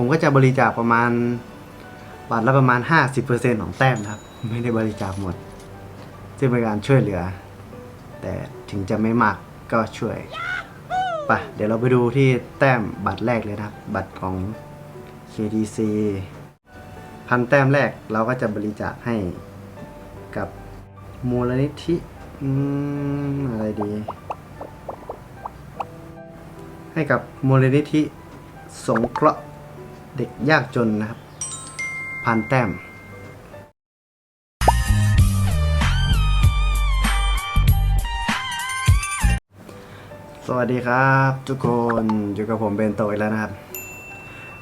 ผมก็จะบริจาคประมาณบาทละประมาณ 50%ของแต้มนะครับ ไม่ได้บริจาคหมด ซึ่งเป็นการช่วยเหลือ แต่ถึงจะไม่มากก็ช่วยไปะเดี๋ยวเราไปดูที่แต้มบัตรแรกเลยนะครับ บัตรของ KTC พันแต้มแรกเราก็จะบริจาคให้กับมูลนิธิอืมอะไรดี ให้กับมูลนิธิสงเคราะห์ เด็กยากจนนะครับพันแต้มสวัสดีครับทุกคนอยู่กับผมเบนโตอีกแล้วนะครับ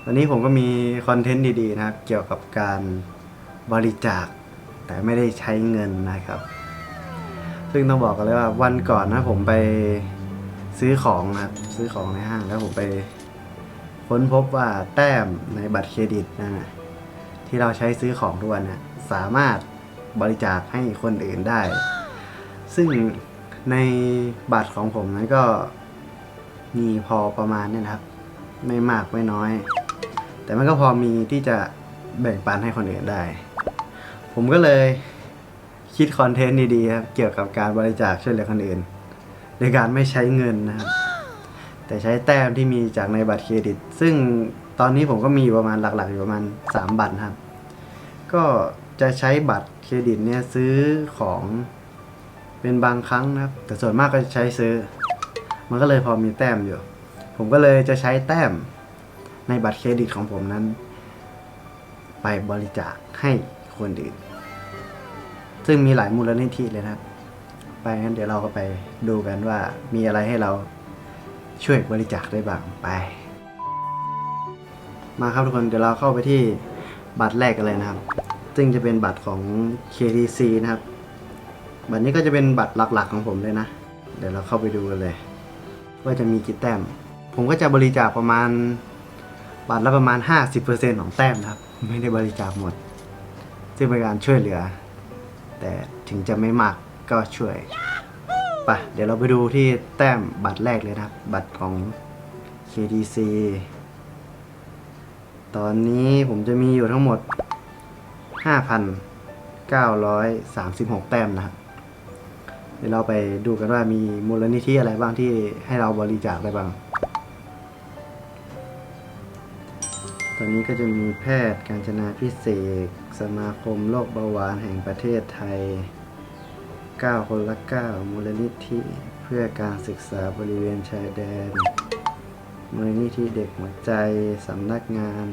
วันนี้ผมก็มีคอนเทนต์ดีๆนะครับ เกี่ยวกับการบริจาค แต่ไม่ได้ใช้เงินนะครับ ซึ่งต้องบอกกันเลยว่าวันก่อนนะผมไปซื้อของนะครับ ซื้อของในห้างแล้วผมไป ค้นพบว่าแต้มในบัตรเครดิตนะที่เราใช้ซื้อของทุกวันนี่ยสามารถบริจาคให้คนอื่นได้ ซึ่งในบัตรของผมนั้นก็มีพอประมาณเนี่ยนะครับ ไม่มากไม่น้อย แต่มันก็พอมีที่จะแบ่งปันให้คนอื่นได้ ผมก็เลยคิดคอนเทนต์ดีๆครับเกี่ยวกับการบริจาคช่วยเหลือคนอื่น โดยการไม่ใช้เงินนะครับ แต่ใช้แต้มที่มีจากในบัตรเครดิต ซึ่งตอนนี้ผมก็มีอยู่ประมาณหลักๆ อยู่ประมาณ 3 บัตรครับ ก็จะใช้บัตรเครดิตเนี่ยซื้อของเป็นบางครั้งนะครับ แต่ส่วนมากก็ใช้ซื้อ มันก็เลยพอมีแต้มอยู่ ผมก็เลยจะใช้แต้มในบัตรเครดิตของผมนั้น ไปบริจาคให้คนอื่น ซึ่งมีหลายมูลนิธิเลยนะครับ ไปงั้นเดี๋ยวเราก็ไปดูกันว่ามีอะไรให้เรา ช่วยบริจาคได้บ้างไป มาครับทุกคนเดี๋ยวเราเข้าไปที่บัตรแรกกันเลยนะครับ ซึ่งจะเป็นบัตรของ KTC นะครับ บัตรนี้ก็จะเป็นบัตรหลักๆของผมเลยนะ เดี๋ยวเราเข้าไปดูกันเลย ว่าจะมีกี่แต้ม ผมก็จะบริจาคประมาณบาทละประมาณ 50%ของแต้มนะครับ ไม่ได้บริจาคหมด ซึ่งเป็นการช่วยเหลือ แต่ถึงจะไม่มากก็ช่วย ปะเดี๋ยวเราไปดูที่แต้มบัตรแรกเลยนะครับ บัตรของ KTC ตอนนี้ผมจะมีอยู่ทั้งหมด 5,936 แต้มนะครับ เดี๋ยวเราไปดูกันว่ามีมูลนิธิอะไรบ้างที่ให้เราบริจาคได้บ้าง ตอนนี้ก็จะมีแพทย์การจนาพิเศษ สมาคมโรคเบาหวานแห่งประเทศไทย 9 คนละ 9 มูลนิธิเพื่อการศึกษาบริเวณชายแดน มูลนิธิเด็กหัวใจ สำนักงาน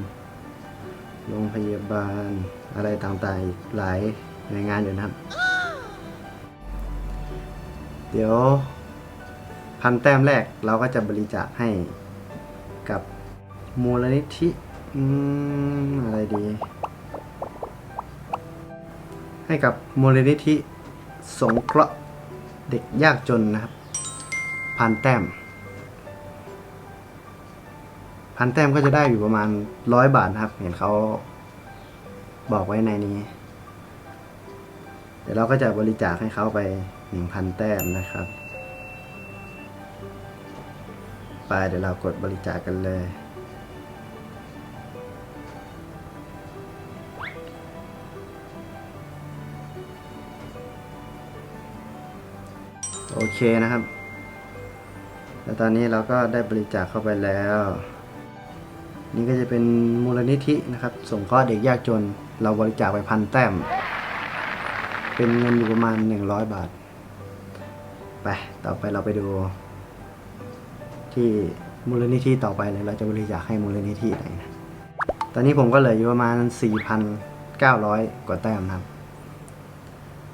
โรงพยาบาล อะไรต่างๆ อีกหลายหน่วยงานอยู่นะครับ เดี๋ยวพันแต้มแรกเราก็จะบริจาคให้กับมูลนิธิอืมอะไรดี ให้กับมูลนิธิ สงเคราะห์เด็กยากจนนะครับ พันแต้ม พันแต้มก็จะได้อยู่ประมาณร้อยบาทนะครับ เห็นเขาบอกไว้ในนี้ เดี๋ยวเราก็จะบริจาคให้เขาไปหนึ่งพันแต้มนะครับ ไปเดี๋ยวเรากดบริจาคกันเลย โอเคนะครับ แล้วตอนนี้เราก็ได้บริจาคเข้าไปแล้ว นี่ก็จะเป็นมูลนิธินะครับสงเคราะห์เด็กยากจน เราบริจาคไปพันแต้ม เป็นเงินอยู่ประมาณ 100 บาท ไป ต่อไปเราไปดู ที่มูลนิธิต่อไปเลยเราจะบริจาคให้มูลนิธิไหนนะ ตอนนี้ผมก็เหลืออยู่ประมาณ 4,900 กว่าแต้มนะครับ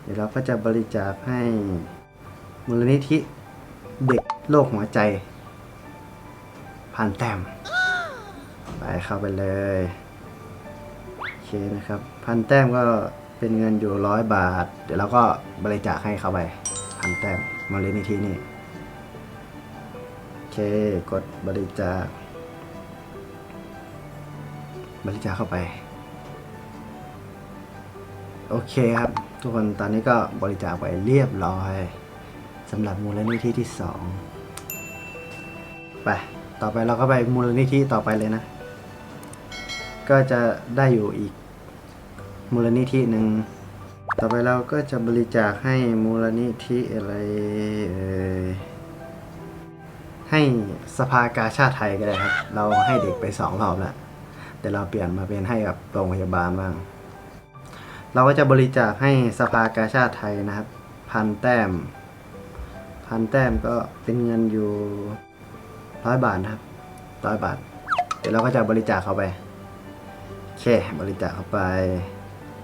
เดี๋ยวเราก็จะบริจาคให้ มูลนิธิเด็กโรคหัวใจพันแต้มไปเข้าไปเลยโอเคนะครับพันแต้มก็เป็นเงินอยู่ร้อยบาท เดี๋ยวเราก็บริจาคให้เขาไปพันแต้มมูลนิธินี่โอเคกดบริจาค บริจาคเข้าไป โอเคครับ ทุกคนตอนนี้ก็บริจาคไปเรียบร้อย สำหรับมูลนิธิที่สองไปต่อไปเราก็ไปมูลนิธิต่อไปเลยนะ ก็จะได้อยู่อีกมูลนิธิหนึ่งต่อไปเราก็จะบริจาคให้มูลนิธิอะไรเอ่ยให้สภากาชาติไทยก็ได้ครับ เราให้เด็กไปสองรอบแล้วแต่เราเปลี่ยนมาเป็นให้กับโรงพยาบาลบ้าง เราก็จะบริจาคให้สภากาชาติไทยนะครับ พันแต้ม พันแต้มก็เป็นเงินอยู่ร้อยบาทนะครับร้อยบาท เดี๋ยวเราก็จะบริจาคเข้าไปโอเคบริจาคเข้าไป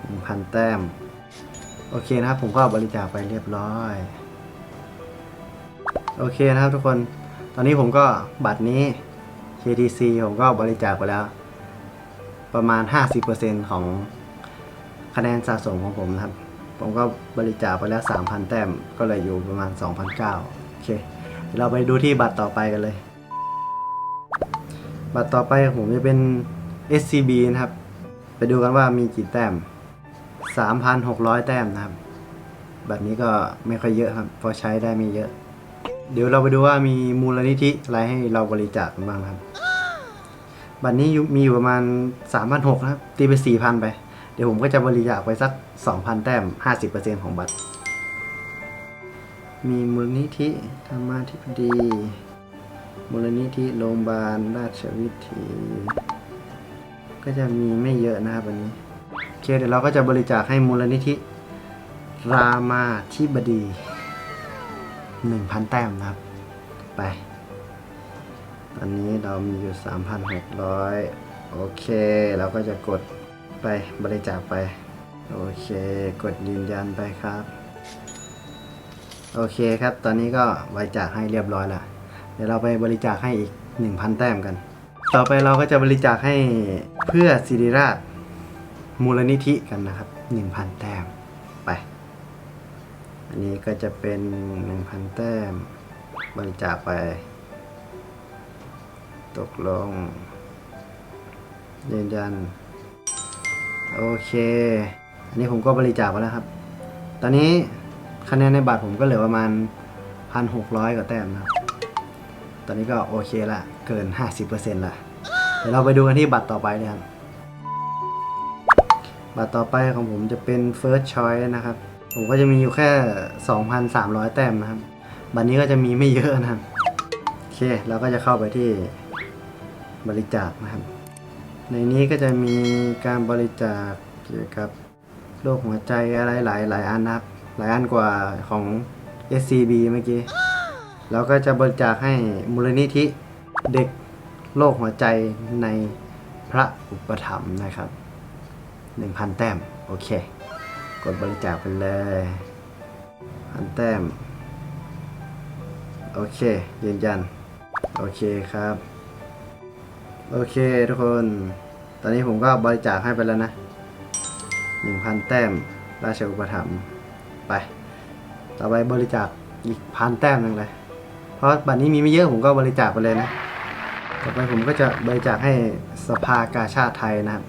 หนึ่งพันแต้ม โอเคนะครับ ผมก็บริจาคไปเรียบร้อย โอเคนะครับทุกคน ตอนนี้ผมก็บัตรนี้ KTC ผมก็บริจาคไปแล้ว ประมาณ 50%ของคะแนนสะสมของผมนะครับ ผมก็บริจาคไปแล้ว 3,000 แต้ม ก็เลยอยู่ประมาณ 2,900โอเคเดี๋ยวเราไปดูที่บัตรต่อไปกันเลย บัตรต่อไปผมจะเป็น SCB นะครับ ไปดูกันว่ามีกี่แต้ม 3,600 แต้มนะครับ บัตรนี้ก็ไม่ค่อยเยอะครับเพราะใช้ได้ไม่เยอะ เดี๋ยวเราไปดูว่ามีมูลนิธิอะไรให้เราบริจาคกันบ้างครับ บัตรนี้มีอยู่ประมาณ 3,600 นะครับ ตีไป 4,000 ไป เดี๋ยวผมก็จะบริจาคไปสัก 2,000 แต้ม 50%ของบัตร มีมูลนิธิธรรมาธิบดี มูลนิธิโรงพยาบาลราชวิถี ก็จะมีไม่เยอะนะครับวันนี้ โอเคเดี๋ยวเราก็จะบริจาคให้มูลนิธิ รามาธิบดี 1,000 แต้มนะครับ ไปตอนนี้เรามีอยู่ 3,600 โอเค เราก็จะกด ไปบริจาคไป โอเค กดยืนยันไปครับ โอเคครับ ตอนนี้ก็บริจาคให้เรียบร้อยแล้วเดี๋ยวเราไปบริจาคให้อีก 1,000 แต้มกัน ต่อไปเราก็จะบริจาคให้เพื่อศิริราชมูลนิธิกันนะครับ 1,000 แต้มไป อันนี้ก็จะเป็น 1,000 แต้ม บริจาคไป ตกลงยืนยัน โอเค อันนี้ผมก็บริจาคไปแล้วครับ ตอนนี้คะแนนในบัตรผมก็เหลือประมาณ 1,600 กว่าแต้มนะครับ ตอนนี้ก็โอเคละ เกิน 50%ละ เดี๋ยวเราไปดูกันที่บัตรต่อไปเลยครับ บัตรต่อไปของผมจะเป็น First Choice นะครับ ผมก็จะมีอยู่แค่ 2,300 แต้มนะครับ บัตรนี้ก็จะมีไม่เยอะนะครับ โอเค เราก็จะเข้าไปที่บริจาคนะครับ ในนี้ก็จะมีการบริจาคเกี่ยวกับโรคหัวใจอะไรหลายหลายอันนะครับ หลายอันกว่าของ SCB เมื่อกี้เราก็จะบริจาคให้มูลนิธิเด็กโรคหัวใจในพระอุปถัมภ์นะครับ 1,000 แต้ม โอเค กดบริจาคไปเลยพันแต้ม โอเค ยืนยัน โอเคครับ โอเคทุกคน ตอนนี้ผมก็บริจาคให้ไปแล้วนะ 1,000 แต้ม ราชอุปถัมภ์ไป ต่อไปบริจาคอีกพันแต้มหนึงเลย เพราะบัตรนี้มีไม่เยอะผมก็บริจาคไปเลยนะ ต่อไปผมก็จะบริจาคให้สภากาชาติไทยนะครับ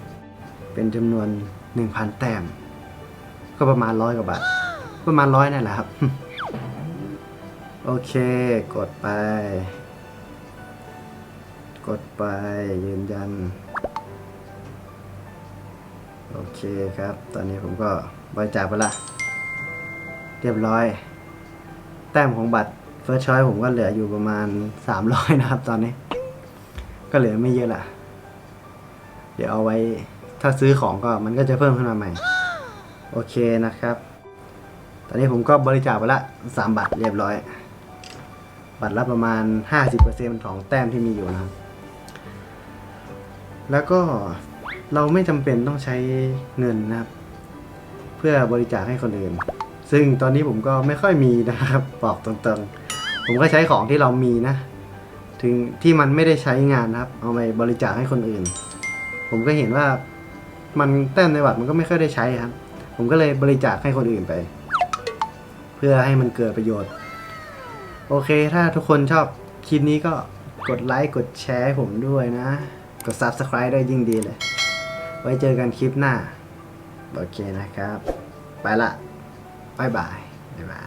เป็นจำนวน 1,000 แต้ม ก็ประมาณร้อยกว่าบาท ประมาณร้อยนั่นแหละครับ โอเค กดไป กดไปยืนยัน โอเคครับ ตอนนี้ผมก็บริจาคไปละ เรียบร้อย แต้มของบัตร First Choice ผมก็เหลืออยู่ประมาณ 300 นะครับตอนนี้ ก็เหลือไม่เยอะละเดี๋ยวเอาไว้ถ้าซื้อของก็มันก็จะเพิ่มขึ้นมาใหม่ โอเคนะครับ ตอนนี้ผมก็บริจาคไปละ3บาทเรียบร้อย บัตรละประมาณ 50%ของแต้มที่มีอยู่นะครับ แล้วก็เราไม่จำเป็นต้องใช้เงินนะครับ เพื่อบริจาคให้คนอื่น ซึ่งตอนนี้ผมก็ไม่ค่อยมีนะครับบอกตรงๆ ผมก็ใช้ของที่เรามีนะ ถึงที่มันไม่ได้ใช้งานนะครับ เอาไปบริจาคให้คนอื่น ผมก็เห็นว่ามันแต้มในบัตรมันก็ไม่ค่อยได้ใช้ครับ ผมก็เลยบริจาคให้คนอื่นไป เพื่อให้มันเกิดประโยชน์ โอเค ถ้าทุกคนชอบคลิปนี้ก็กดไลค์กดแชร์ให้ผมด้วยนะ กด Subscribe ได้ยิ่งดีเลย ไว้เจอกันคลิปหน้า โอเคนะครับ ไปละบายบาย บ๊ายบาย